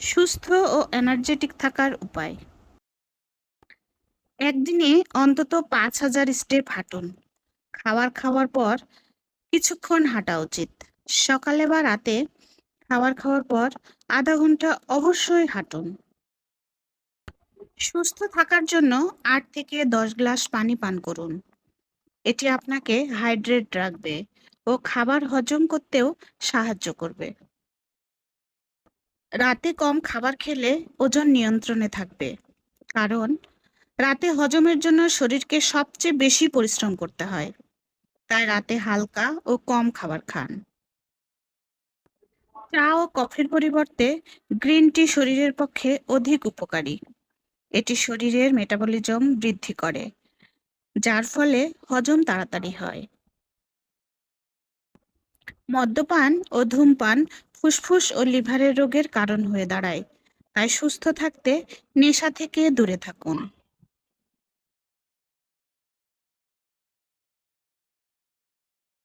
সুস্থ ও এনার্জেটিক থাকার উপায়। একদিনে অন্তত পাঁচ হাজার স্টেপ হাঁটুন। খাবার খাওয়ার পর কিছুক্ষণ হাঁটা উচিত। সকালে বা রাতে খাবার খাওয়ার পর আধা ঘণ্টা অবশ্যই হাঁটুন। সুস্থ থাকার জন্য আট থেকে দশ গ্লাস পানি পান করুন। এটি আপনাকে হাইড্রেট রাখবে ও খাবার হজম করতেও সাহায্য করবে। রাতে কম খাবার খেলে ওজন নিয়ন্ত্রণে থাকবে। কারণ, রাতে হজমের জন্য শরীরকে সবচেয়ে বেশি পরিশ্রম করতে হয়। তাই রাতে হালকা ও কম খাবার খান। চা ও কফির পরিবর্তে গ্রিন টি শরীরের পক্ষে অধিক উপকারী। এটি শরীরের মেটাবলিজম বৃদ্ধি করে, যার ফলে হজম তাড়াতাড়ি হয়। মদ্যপান ও ধূমপান ফুসফুস ও লিভারের রোগের কারণ হয়ে দাঁড়ায়। তাই সুস্থ থাকতে নেশা থেকে দূরে থাকুন।